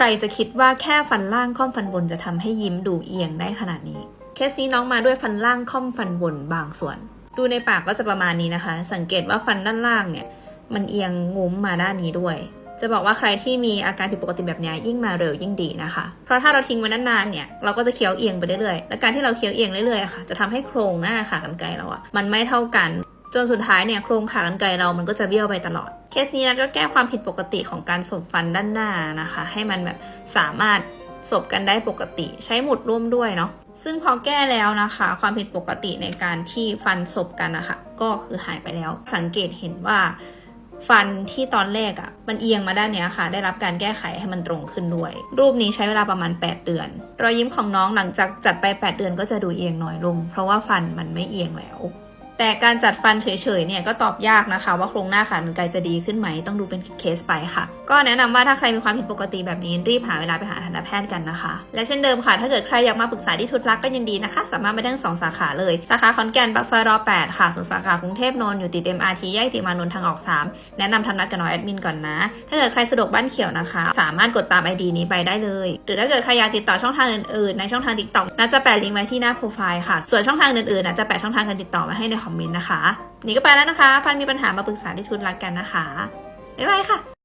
ใครจะคิดว่าแค่ฟันล่างค่อมฟันบนจะทำให้ยิ้มดูเอียงได้ขนาดนี้ เคสนี้น้องมาด้วยฟันล่างค่อมฟันบนบางส่วน ดูในปากก็จะประมาณนี้นะคะ สังเกตว่าฟันด้านล่างเนี่ย มันเอียงงุ้มมาด้านนี้ด้วย จะบอกว่าใครที่มีอาการผิดปกติแบบนี้ยิ่งมาเร็วยิ่งดีนะคะ เพราะถ้าเราทิ้งไว้นานๆเนี่ยเราก็จะเคี้ยวเอียงไปเรื่อยๆและการที่เราเคี้ยวเอียงเรื่อยๆค่ะจะทำให้โครงหน้าขากรรไกรเราอะมันไม่เท่ากัน จนสุดท้ายเนี่ยโครงขากรรไกรเรามันก็จะเบี้ยวไปตลอด เคสนี้นะก็แก้ความผิดปกติของการสบฟันด้านหน้านะคะ ให้มันแบบสามารถสบกันได้ปกติ ใช้หมุดร่วมด้วยเนาะซึ่งพอแก้แล้วนะคะ ความผิดปกติในการที่ฟันสบกันนะคะก็คือหายไปแล้ว สังเกตเห็นว่า ฟันที่ตอนแรกอะ่ะ มันเอียงมาด้านเนี้ยค่ะ ได้รับการแก้ไขให้มันตรงขึ้นด้วย รูปนี้ใช้เวลาประมาณ 8 เดือน รอยยิ้มของน้องหลังจากจัดไป 8 เดือนก็จะดูเอียงน้อยลง เพราะว่าฟันมันไม่เอียงแล้ว แต่การจัดฟันเฉยๆเนี่ยก็ตอบยากนะคะ ว่าโครงหน้าขากรรไกรจะดีขึ้นไหมต้องดูเป็นเคสไปค่ะ ก็แนะนำว่าถ้าใครมีความผิดปกติแบบนี้รีบหาเวลาไปหาทันตแพทย์กันนะคะ และเช่นเดิมค่ะ ถ้าเกิดใครอยากมาปรึกษาที่ทุตลักก็ยินดีนะคะ สามารถไปได้ทั้งสองสาขาเลย สาขาขอนแก่นปากซอยรอ8ค่ะส่วนสาขากรุงเทพนนท์อยู่ติด MRT แยกติมานนท์ทางออก 3 แนะนำทำนัดกับน้องแอดมินก่อนนะ ถ้าเกิดใครสะดวกบ้านเขียวนะคะ สามารถกดตาม ID นี้ไปได้เลย หรือถ้าเกิดใครอยากติดต่อช่องทางอื่นๆในช่องทาง TikTok น่าจะแปะลิงก์ไว้ที่หน้าโปรไฟล์ค่ะส่วนช่องทางอื่นๆน่าจะแปะช่องทางการติดต่อไว้ให้ในคอมเมนต์นะคะ นี่ก็ไปแล้วนะคะ พันมีปัญหามาปรึกษาที่ทุนรักกันนะคะ บ๊ายบายค่ะ